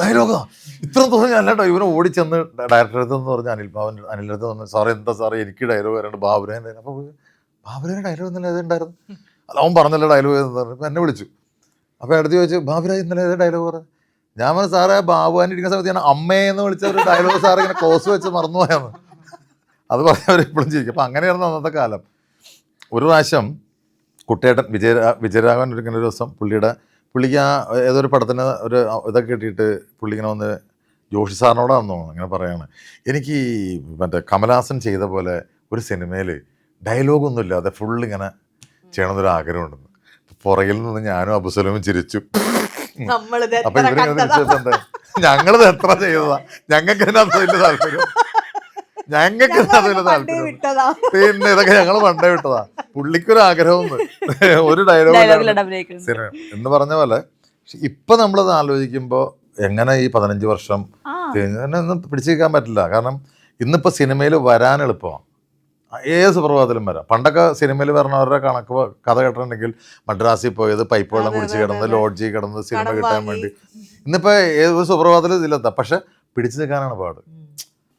Speaker 1: ഡയലോഗാ ഇത്ര ദിവസം ഞാൻ അല്ല ഇവനെ ഓടിച്ചെന്ന് ഡയറക്ടറെ അടുത്ത് എന്ന് പറഞ്ഞ് അനിൽ ബാബുൻ അനിലിന്റെ അടുത്ത് പറഞ്ഞു സാറേ എന്താ സാറേ എനിക്ക് ഡയലോഗ് വരാണ്ട് ബാബുരേ അപ്പോൾ ബാബുരേ ഡയലോഗ് ഇന്നലെ ഏതുണ്ടായിരുന്നു അത് അവൻ പറഞ്ഞല്ലോ ഡയലോഗ് എന്ന് പറഞ്ഞു. എന്നെ വിളിച്ചു. അപ്പോൾ അടുത്ത് ചോദിച്ചു ബാബുരാ ഇന്നലെ ഏത് ഡയലോഗ് പറഞ്ഞു. ഞാൻ പറഞ്ഞു സാറേ ബാബുവാൻ ഇരിക്കുന്ന സമയത്ത് ഞാൻ അമ്മയെന്ന് വിളിച്ച ഒരു ഡയലോഗ് സാർ ഇങ്ങനെ കോസ് വെച്ച് മറന്നുപോയെന്ന്. അത് പറഞ്ഞവർ ഇപ്പോഴും ചിരിക്കും. അപ്പം അങ്ങനെയായിരുന്നു അന്നത്തെ കാലം. ഒരു പ്രാവശ്യം കുട്ടിയേട്ടൻ വിജയ വിജയരാഘവൻ ഇങ്ങനെ ഒരു ദിവസം പുള്ളിയുടെ പുള്ളിക്ക് ആ ഏതൊരു പടത്തിന് ഒരു ഇതൊക്കെ കിട്ടിയിട്ട് പുള്ളി ഇങ്ങനെ വന്ന് ജോഷി സാറിനോടാണെന്ന് തോന്നുന്നു ഇങ്ങനെ പറയാണ്. എനിക്ക് ഈ മറ്റേ കമലഹാസൻ ചെയ്ത പോലെ ഒരു സിനിമയിൽ ഡയലോഗൊന്നും ഇല്ലാതെ ഫുൾ ഇങ്ങനെ ചെയ്യണമെന്നൊരു ആഗ്രഹമുണ്ടെന്ന്. പുറകിൽ നിന്ന് ഞാനും അബുസലമും ചിരിച്ചു. അപ്പൊ. തിരിച്ചു ഞങ്ങളിത് എത്ര ചെയ്തതാ? ഞങ്ങൾക്ക് അതിനകത്ത് വലിയ താല്പര്യം. ഞങ്ങൾക്ക് പിന്നെ ഇതൊക്കെ ഞങ്ങൾ പണ്ടേ വിട്ടതാ. പുള്ളിക്കൊരു ആഗ്രഹം ഒരു ഡയലോഗ് എന്ന് പറഞ്ഞ പോലെ പക്ഷെ ഇപ്പൊ നമ്മളത് ആലോചിക്കുമ്പോൾ എങ്ങനെ ഈ പതിനഞ്ച് വർഷം ഒന്നും പിടിച്ചു നിൽക്കാൻ പറ്റില്ല. കാരണം ഇന്നിപ്പോ സിനിമയിൽ വരാൻ എളുപ്പമാണ്. ഏത് സുപ്രഭാതത്തിലും വരാം. പണ്ടൊക്കെ സിനിമയിൽ വരണവരുടെ കണക്ക് കഥ കേട്ടിട്ടുണ്ടെങ്കിൽ മദ്രാസിൽ പോയത് പൈപ്പ് വെള്ളം കുടിച്ച് കിടന്ന്
Speaker 2: ലോഡ്ജി
Speaker 1: ലോഡ്ജിൽ കിടന്ന് സിനിമ കിട്ടാൻ വേണ്ടി. ഇന്നിപ്പോ ഏത് സുപ്രഭാതത്തിൽ ഇതിലെത്താം. പക്ഷെ പിടിച്ചു നിൽക്കാനാണ് പാട്.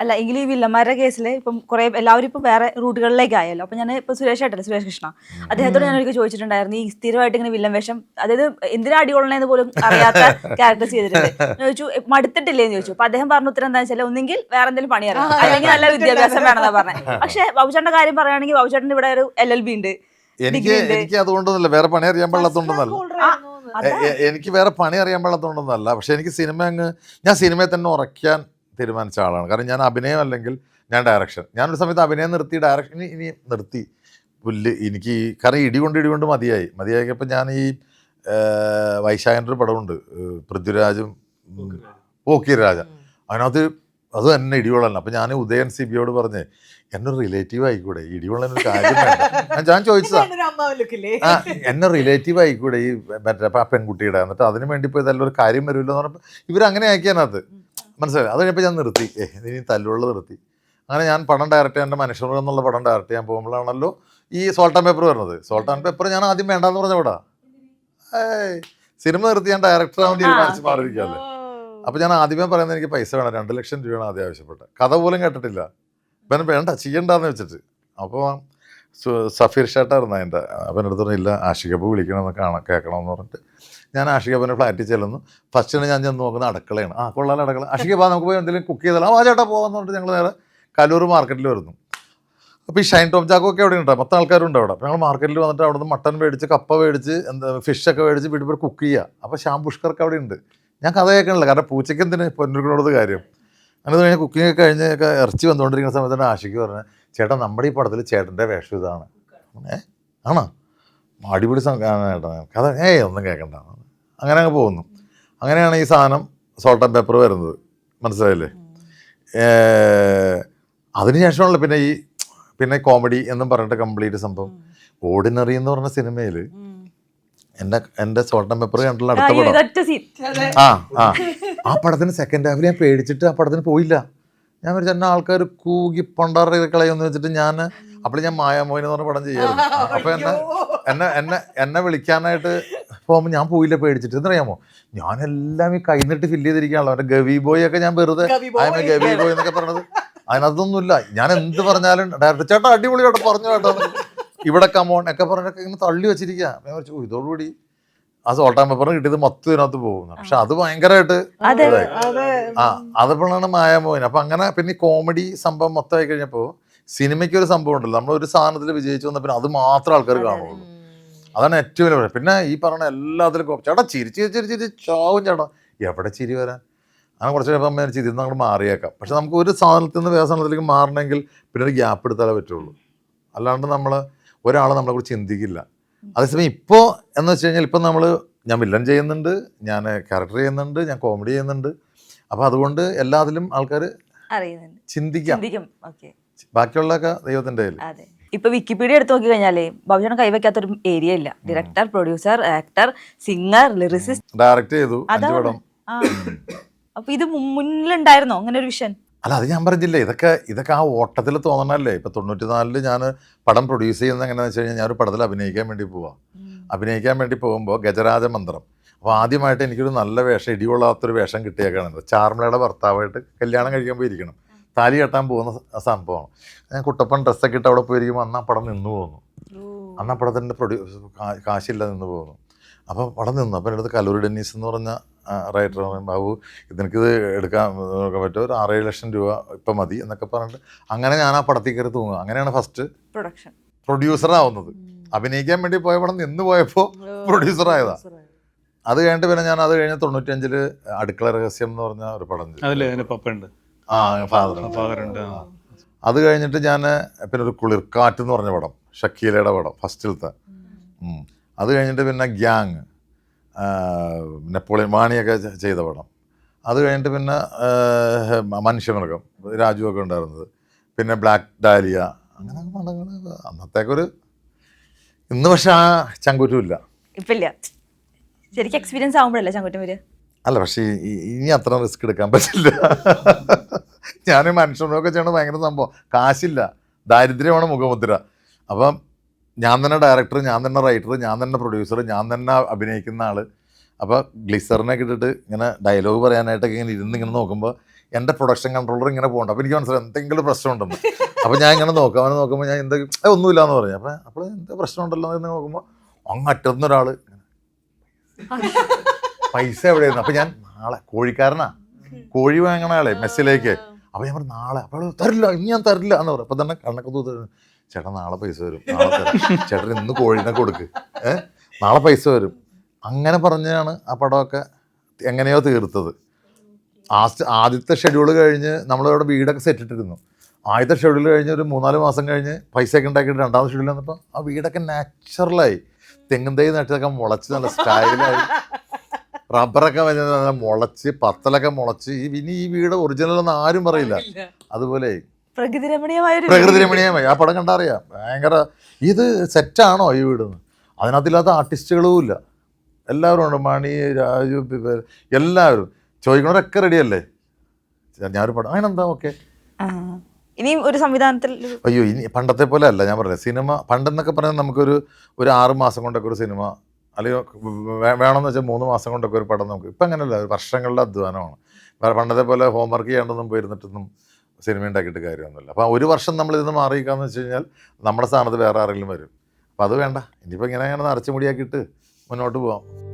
Speaker 3: അല്ല എങ്കിൽ ഈ വില്ലന്മാരുടെ കേസിൽ ഇപ്പം കുറെ എല്ലാവരും ഇപ്പം വേറെ റൂട്ടുകളിലേക്ക് ആയല്ലോ അപ്പം ഞാൻ ഇപ്പം സുരേഷ് ഏട്ടല്ലേ സുരേഷ് കൃഷ്ണ. അദ്ദേഹത്തോട് ഞാൻ ഒരിക്കൽ ചോദിച്ചിട്ടുണ്ടായിരുന്നു ഈ സ്ഥിരമായിട്ട് ഇങ്ങനെ വില്ലൻ വേഷം അതായത് എന്തിനാ അടികൊള്ളണേന്ന് പോലും അറിയാത്ത ക്യാരക്ടർ ചെയ്തിട്ടുണ്ട്. ചോദിച്ചു മടുത്തിട്ടില്ലേ എന്ന് ചോദിച്ചു. അപ്പൊ അദ്ദേഹം പറഞ്ഞ ഉത്തരം എന്താ വെച്ചാൽ ഒന്നെങ്കിൽ വേറെ എന്തെങ്കിലും പണി അറിയാം അല്ലെങ്കിൽ നല്ല വിദ്യാഭ്യാസം വേണമെന്നാ പറഞ്ഞത് പക്ഷേ ബാബുചേട്ടന്റെ കാര്യം പറയുകയാണെങ്കിൽ ബാബുചേട്ടൻ ഇവിടെ ഒരു എൽ എൽ ബി ഉണ്ട്.
Speaker 1: എനിക്ക് എനിക്ക് അതുകൊണ്ടൊന്നുമില്ല. വേറെ പണി അറിയാൻ പാടില്ലാത്തതുകൊണ്ടൊന്നല്ല എനിക്ക് വേറെ പണി അറിയാൻ പാടില്ലാത്തതുകൊണ്ടൊന്നല്ല പക്ഷെ എനിക്ക് സിനിമ അങ്ങ് ഞാൻ സിനിമയെ തന്നെ ഉറയ്ക്കാൻ തീരുമാനിച്ച ആളാണ്. കാരണം ഞാൻ അഭിനയം അല്ലെങ്കിൽ ഞാൻ ഡയറക്ഷൻ ഞാനൊരു സമയത്ത് അഭിനയം നിർത്തി ഡയറക്ഷൻ ഇനി നിർത്തി. പുല്ല് എനിക്ക് കാരണം ഇടി കൊണ്ട് ഇടി കൊണ്ട് മതിയായി. മതിയായപ്പോൾ ഞാൻ ഈ വൈശാഖന്റെ ഒരു പടമുണ്ട്. പൃഥ്വിരാജും ഉം, പോക്കിരി രാജ. അതിനകത്ത് അത് തന്നെ ഇടിവെള്ളം അപ്പം ഞാൻ ഉദയൻ സി ബിയോട് പറഞ്ഞ് എന്നെ റിലേറ്റീവ് ആയിക്കൂടെ? ഇടിവെള്ളം ഒരു കാര്യം വേണ്ട. ഞാൻ- ഞാൻ ചോദിച്ചതാ? ആ എന്നെ റിലേറ്റീവ് ആയിക്കൂടെ ഈ മറ്റേ ആ പെൺകുട്ടിയുടെ? എന്നിട്ട് അതിന് വേണ്ടി ഇപ്പോൾ ഇതെല്ലാം ഒരു കാര്യം വരുമല്ലോ എന്ന് പറഞ്ഞപ്പോൾ ഇവരങ്ങനെ ആക്കിയതിനകത്ത്. മനസ്സിലായി? അത് കഴിഞ്ഞപ്പോൾ ഞാൻ നിർത്തി. ഏ ഇനി തല്ലുള്ള നിർത്തി. അങ്ങനെ ഞാൻ പടം ഡയറക്റ്റ് ചെയ്യാൻ എന്റെ മനുഷ്യർ എന്നുള്ള പടം ഡയറക്റ്റ് ചെയ്യാൻ പോകുമ്പോഴാണല്ലോ ഈ സോൾട്ട് ആൻഡ് പേപ്പർ വരുന്നത്. സോൾട്ട് ആൻഡ് പേപ്പർ ഞാൻ ആദ്യം വേണ്ടാന്ന് പറഞ്ഞ പടാ. സിനിമ നിർത്തി ഞാൻ ഡയറക്ടർ ആവാൻ തീരുമാനിച്ച് മാറിയിരിക്കുകയല്ലേ അപ്പോൾ ഞാൻ ആദ്യമേ പറയുന്നത് എനിക്ക് പൈസ വേണം രണ്ട് ലക്ഷം രൂപയാണ് ആദ്യം ആവശ്യപ്പെട്ടത്. കഥ പോലും കേട്ടിട്ടില്ല. ഇപ്പം വേണ്ട ചെയ്യണ്ടെന്ന് വെച്ചിട്ട്. അപ്പോൾ സഫീർ ഷാട്ടായിരുന്നു അതിന്റെ അവന്റെ അടുത്ത് പറഞ്ഞില്ല ആഷികപ്പ് വിളിക്കണമെന്ന് കാണാൻ കേൾക്കണമെന്ന് പറഞ്ഞിട്ട്. ഞാൻ ആഷികപ്പനെ ഫ്ലാറ്റിൽ ചെല്ലുന്നു. ഫസ്റ്റിന് ഞാൻ ചെന്ന് നോക്കുന്നത് അടുക്കളയാണ്. ആ കൊള്ളാല അടുക്കള. ആഷികപ്പ നമുക്ക് പോയി എന്തെങ്കിലും കുക്ക് ചെയ്താലും ആ ചേട്ടാ പോകാമെന്ന് പറഞ്ഞിട്ട് ഞങ്ങൾ നേരെ കലൂർ മാർക്കറ്റിൽ വരുന്നു. അപ്പോൾ ഈ ഷൈൻ ടോം ചാക്കോ ഒക്കെ അവിടെ മൊത്തം ആൾക്കാരുണ്ട് അവിടെ. അപ്പോൾ ഞങ്ങൾ മാർക്കറ്റിൽ വന്നിട്ട് അവിടെ നിന്ന് മട്ടൺ മേടിച്ച് കപ്പ മേടിച്ച് എന്താ ഫിഷൊക്കെ മേടിച്ച് വീട്ടിൽ പോയി കുക്ക് ചെയ്യുക അപ്പോൾ ശ്യാം പുഷ്കർക്ക് അവിടെ ഉണ്ട്. ഞാൻ കഥ കേൾക്കണില്ല. കാരണം പൂച്ചയ്ക്ക് എന്തിന് പൊന്നുകുളോട് കാര്യം. അങ്ങനെ കഴിഞ്ഞാൽ കുക്കിംഗ് ഒക്കെ കഴിഞ്ഞ് ഇറച്ചി വന്നുകൊണ്ടിരിക്കുന്ന സമയത്താണ് ആഷിക്ക് പറഞ്ഞത്. ചേട്ടാ നമ്മുടെ ഈ പടത്തിൽ ചേട്ടന്റെ വേഷം ഇതാണ്. ഏ? ആണോ? അടിപൊളി ചേട്ടാ കഥ. ഏയ് ഒന്നും കേൾക്കണ്ട അങ്ങനെ അങ്ങ് പോകുന്നു. അങ്ങനെയാണ് ഈ സാധനം സോൾട്ട് ആൻഡ് പേപ്പർ വരുന്നത്. മനസ്സിലായില്ലേ? അതിനുശേഷമുള്ള പിന്നെ ഈ പിന്നെ കോമഡി എന്നും പറഞ്ഞിട്ട് കംപ്ലീറ്റ് സംഭവം. ഓർഡിനറി എന്ന് പറഞ്ഞ സിനിമയിൽ എന്റെ എന്റെ സോൾട്ട് ആൻഡ് പേപ്പർ കണ്ടിട്ടുള്ള അടുത്ത പടം. ആ ആ. ആ പടത്തിന് സെക്കൻഡ് ഹാഫിൽ ഞാൻ പേടിച്ചിട്ട് ആ പടത്തിന് പോയില്ല. ഞാൻ ഒരു എന്നെ ആൾക്കാർ കൂകി പണ്ടാറ് കളയുമെന്ന് വെച്ചിട്ട് ഞാൻ അപ്പോൾ ഞാൻ മായാമോഹിനി എന്ന് പറഞ്ഞ പടം ചെയ്യായിരുന്നു അപ്പോൾ എന്നെ എന്നെ എന്നെ എന്നെ വിളിക്കാനായിട്ട് പോകുമ്പോൾ ഞാൻ പോയില്ല പേടിച്ചിട്ട് എന്നറിയാമോ ഞാനെല്ലാം ഈ കൈന്നിട്ട് ഫില്ല് ചെയ്തിരിക്കുകയാണല്ലോ. എന്റെ ഗവി ബോയ് ഒക്കെ ഞാൻ വെറുതെ ആയമ ഗവി ബോയ് എന്നൊക്കെ പറഞ്ഞത് അതിനകത്തൊന്നുമില്ല. ഞാൻ എന്ത് പറഞ്ഞാലും ഡയറക്ടർ ചേട്ടാ അടിപൊളി ചേട്ടാ പറഞ്ഞു കേട്ടോ. ഇവിടെ കമോൺ ഒക്കെ പറഞ്ഞൊക്കെ ഇങ്ങനെ തള്ളി വെച്ചിരിക്കുക ഞാൻ ഇതോടുകൂടി ആ സോൾട്ടാൻ പേപ്പറിന് കിട്ടിയത് മൊത്തം ഇതിനകത്ത് പോകുന്നു പക്ഷെ അത് ഭയങ്കരമായിട്ട്
Speaker 3: അതെ.
Speaker 2: അതെ.
Speaker 1: ആ അതപ്പോഴാണ് മായാമോഹൻ. അപ്പൊ അങ്ങനെ പിന്നെ കോമഡി സംഭവം മൊത്തമായി കഴിഞ്ഞപ്പോൾ സിനിമയ്ക്ക് ഒരു സംഭവം ഉണ്ടല്ലോ. നമ്മൾ ഒരു സാധനത്തിൽ വിജയിച്ചു വന്ന പിന്നെ അത് മാത്രം ആൾക്കാർ കാണുള്ളൂ. അതാണ് ഏറ്റവും വലിയ പിന്നെ ഈ പറഞ്ഞ എല്ലാത്തിലും ചേട്ടാ ചിരിച്ച് ചിരിച്ച് ചിരിച്ച് ചാവും ചേട്ടാ. എവിടെ ചിരി വരാൻ? അങ്ങനെ കുറച്ച് കഴിയുമ്പോൾ അമ്മ ചിരി അങ്ങോട്ട് മാറിയേക്കാം. പക്ഷെ നമുക്ക് ഒരു സാധനത്തിൽ നിന്ന് വേറെ സാധനത്തിലേക്ക് മാറണമെങ്കിൽ പിന്നെ ഒരു ഗ്യാപ്പ് എടുത്താലേ പറ്റുള്ളൂ. അല്ലാണ്ട് നമ്മൾ ഒരാൾ നമ്മളെ കുറിച്ച് ചിന്തിക്കില്ല. അതേസമയം ഇപ്പോൾ എന്ന് വെച്ച് കഴിഞ്ഞാൽ ഇപ്പം നമ്മൾ ഞാൻ വില്ലൻ ചെയ്യുന്നുണ്ട് ഞാൻ ക്യാരക്ടർ ചെയ്യുന്നുണ്ട് ഞാൻ കോമഡി ചെയ്യുന്നുണ്ട്. അപ്പോൾ അതുകൊണ്ട് എല്ലാത്തിലും ആൾക്കാർ ചിന്തിക്കാം. ബാക്കിയുള്ളതൊക്കെ ദൈവത്തിന്റെ കയ്യിൽ
Speaker 3: ഇപ്പൊ വിക്കിപീഡിയ എടുത്ത് നോക്കി കഴിഞ്ഞാലേ ഭവിഷ്യം കൈവയ്ക്കാത്ത ഒരു ഏരിയ ഇല്ല director producer actor singer lyricist
Speaker 1: direct ചെയ്തു
Speaker 3: അപ്പൊ ഇത് മുന്നിലുണ്ടായിരുന്നോ? അങ്ങനെ ഒരു വിഷൻ
Speaker 1: അല്ല അത് ഞാൻ പറഞ്ഞില്ലേ ഇതൊക്കെ ഇതൊക്കെ ആ ഓട്ടത്തിൽ തോന്നണല്ലേ? ഇപ്പം തൊണ്ണൂറ്റി നാലിൽ ഞാൻ പടം പ്രൊഡ്യൂസ് ചെയ്യുന്നത് എങ്ങനെയാണെന്ന് വെച്ച് കഴിഞ്ഞാൽ ഞാനൊരു പടത്തിൽ അഭിനയിക്കാൻ വേണ്ടി പോവാം. അഭിനയിക്കാൻ വേണ്ടി പോകുമ്പോൾ ഗജരാജ മന്ത്രം. അപ്പോൾ ആദ്യമായിട്ട് എനിക്കൊരു നല്ല വേഷം ഇടികൊള്ളാത്തൊരു വേഷം കിട്ടിയേക്കാണ്. ചാർമിളയുടെ ഭർത്താവായിട്ട് കല്യാണം കഴിക്കാൻ പോയിരിക്കണം. താലി കെട്ടാൻ പോകുന്ന സംഭവമാണ്. ഞാൻ കുട്ടപ്പൻ ഡ്രസ്സൊക്കെ ഇട്ട് അവിടെ പോയിരിക്കുമ്പോൾ അന്ന് ആ പടം നിന്നു പോകുന്നു അന്ന് ആ പടത്തിന്റെ പ്രൊഡ്യൂസ് കാശില്ല നിന്ന് പോകുന്നു അപ്പോൾ പടം നിന്നു. അപ്പോൾ എന്റെ അടുത്ത് കലൂരി ഡെന്നീസ് എന്ന് പറഞ്ഞ റൈറ്റർ പറയും ബാബു ഇതിനക്കിത് എടുക്കാൻ നോക്കാൻ പറ്റുമോ? ഒരു ആറേഴ് ലക്ഷം രൂപ ഇപ്പം മതി എന്നൊക്കെ പറഞ്ഞിട്ട് അങ്ങനെ ഞാൻ ആ പടത്തിൽ കയറി തൂങ്ങുക. അങ്ങനെയാണ് ഫസ്റ്റ്
Speaker 3: പ്രൊഡക്ഷൻ
Speaker 1: പ്രൊഡ്യൂസറാവുന്നത് അഭിനയിക്കാൻ വേണ്ടി പോയ പടം നിന്ന് പോയപ്പോൾ പ്രൊഡ്യൂസർ ആയതാ. അത് കഴിഞ്ഞിട്ട് പിന്നെ ഞാൻ അത് കഴിഞ്ഞ് തൊണ്ണൂറ്റഞ്ചിൽ അടുക്കള രഹസ്യം എന്ന് പറഞ്ഞ ഒരു പടം
Speaker 4: പപ്പുണ്ട്
Speaker 1: ആ ഫാദർ
Speaker 4: ഫാദറുണ്ട്
Speaker 1: അത് കഴിഞ്ഞിട്ട് ഞാൻ പിന്നെ ഒരു കുളിർക്കാറ്റ് എന്ന് പറഞ്ഞ പടം ഷക്കീലയുടെ പടം ഫസ്റ്റിലത്തെ. അത് കഴിഞ്ഞിട്ട് പിന്നെ ഗ്യാങ് നെപ്പോളിയൻ വാണിയൊക്കെ ചെയ്ത പടം. അത് കഴിഞ്ഞിട്ട് പിന്നെ മനുഷ്യമൃഗം രാജുവൊക്കെ ഉണ്ടായിരുന്നത്. പിന്നെ ബ്ലാക്ക് ഡാലിയ അങ്ങനെ പടങ്ങൾ അന്നത്തേക്കൊരു ഇന്ന് പക്ഷെ ആ ചങ്കുറ്റുമില്ല
Speaker 3: ഇപ്പില്ല. ശരിക്കും എക്സ്പീരിയൻസ് ആകുമ്പോഴല്ലേ ചങ്കുറ്റം വരിക?
Speaker 1: അല്ല പക്ഷേ ഇനി അത്ര റിസ്ക് എടുക്കാൻ പറ്റില്ല. ഞാൻ മനുഷ്യനൊക്കെ ചെയ്യണത് ഭയങ്കര സംഭവം. കാശില്ല. ദാരിദ്ര്യമാണ് മുഖമുദ്ര. അപ്പം ഞാൻ തന്നെ ഡയറക്ടർ ഞാൻ തന്നെ റൈറ്റർ ഞാൻ തന്നെ പ്രൊഡ്യൂസർ ഞാൻ തന്നെ അഭിനയിക്കുന്ന ആൾ അപ്പോൾ ഗ്ലിസറിനെ ഇട്ടിട്ട് ഇങ്ങനെ ഡയലോഗ് പറയാനായിട്ടൊക്കെ ഇങ്ങനെ ഇരുന്ന് ഇങ്ങനെ നോക്കുമ്പോൾ എന്റെ പ്രൊഡക്ഷൻ കൺട്രോളർ ഇങ്ങനെ പോകണ്ട. അപ്പോൾ എനിക്ക് മനസ്സിലായി എന്തെങ്കിലും പ്രശ്നമുണ്ടെന്ന്. അപ്പോൾ ഞാൻ ഇങ്ങനെ നോക്കാം. അവനെ നോക്കുമ്പോൾ ഞാൻ എന്താ "ഏ, ഒന്നുമില്ല എന്ന് പറഞ്ഞു അപ്പോൾ അപ്പോൾ എന്താ പ്രശ്നമുണ്ടല്ലോ എന്ന് നോക്കുമ്പോൾ അങ്ങ് അറ്റുന്ന ഒരാൾ പൈസ എവിടെയായിരുന്നു? അപ്പോൾ ഞാൻ നാളെ കോഴിക്കാരനാ. കോഴി വാങ്ങണ ആളെ മെസ്സിലേക്ക്. അപ്പോൾ ഞാൻ പറഞ്ഞു നാളെ. അപ്പോൾ തരില്ല ഇനി ഞാൻ തരില്ല എന്ന് പറഞ്ഞു അപ്പോൾ തന്നെ കണ്ണൊക്കെ തൂത്ത് ചേട്ടാ നാളെ പൈസ വരും. നാളെ തരാം. ചേട്ടൻ ഇന്ന് കോഴിനെ കൊടുക്ക്. ഏ? നാളെ പൈസ വരും. അങ്ങനെ പറഞ്ഞാണ് ആ പടമൊക്കെ എങ്ങനെയോ തീർത്തത്. ആ സ്റ്റ- ആദ്യത്തെ ഷെഡ്യൂൾ കഴിഞ്ഞ് നമ്മളിവിടെ വീടൊക്കെ സെറ്റ് ഇട്ടിരുന്നു. ആദ്യത്തെ ഷെഡ്യൂൾ കഴിഞ്ഞ് ഒരു മൂന്നാൽ മാസം കഴിഞ്ഞ് പൈസയൊക്കെ ഉണ്ടാക്കിയിട്ട് രണ്ടാമത്തെ ഷെഡ്യൂൾ വന്നപ്പോൾ ആ വീടൊക്കെ നാച്ചുറലായി തെങ്ങും തൈ നട്ടതൊക്കെ മുളച്ച് നല്ല സ്റ്റൈലായി റബ്ബറൊക്കെ മുളച്ച് പത്തലൊക്കെ മുളച്ച്. ഈ ഇനി ഈ വീട് ഒറിജിനൽ ഒന്നും ആരും പറയില്ല. അതുപോലെ
Speaker 3: പ്രകൃതി രമണീയമായ ഒരു
Speaker 1: പ്രകൃതി രമണീയമായി ആ പടം കണ്ടറിയാം. ഭയങ്കര ഇത് സെറ്റാണോ ഈ വീട് അതിനകത്തില്ലാത്ത ആർട്ടിസ്റ്റുകളും ഇല്ല എല്ലാവരും ഉണ്ട്. മണി രാജു എല്ലാവരും. ചോദിക്കണവരൊക്കെ റെഡിയല്ലേ? ഞാനൊരു പടം. അതിനെന്താ ഓക്കെ.
Speaker 3: ആ. ഇനിയും ഒരു സംവിധാനത്തിൽ
Speaker 1: അയ്യോ ഇനി പണ്ടത്തെ പോലെ അല്ല. ഞാൻ പറഞ്ഞത് സിനിമ പണ്ടെന്നൊക്കെ പറഞ്ഞാൽ നമുക്കൊരു ഒരു ആറ് മാസം കൊണ്ടൊക്കെ ഒരു സിനിമ അല്ലെങ്കിൽ വേണമെന്ന് വെച്ചാൽ മൂന്ന് മാസം കൊണ്ടൊക്കെ ഒരു പടം നമുക്ക്. ഇപ്പം അങ്ങനെയല്ല ഒരു വർഷങ്ങളുടെ അധ്വാനമാണ്. വേറെ പണ്ടത്തെ പോലെ ഹോംവർക്ക് ചെയ്യേണ്ടതൊന്നും പോയിരുന്നിട്ടൊന്നും സിനിമ ഉണ്ടാക്കിയിട്ട് കാര്യമൊന്നുമില്ല. അപ്പോൾ ഒരു വർഷം നമ്മൾ ഇതിന് മാറിയിക്കാന്ന് വെച്ച് കഴിഞ്ഞാൽ നമ്മുടെ സ്ഥാനത്ത് വേറെ ആരെങ്കിലും വരും. അപ്പോൾ അത് വേണ്ട. ഇനിയിപ്പോൾ ഇങ്ങനെ അങ്ങനെ നിറച്ചു മുടിയാക്കിയിട്ട് മുന്നോട്ട് പോവാം.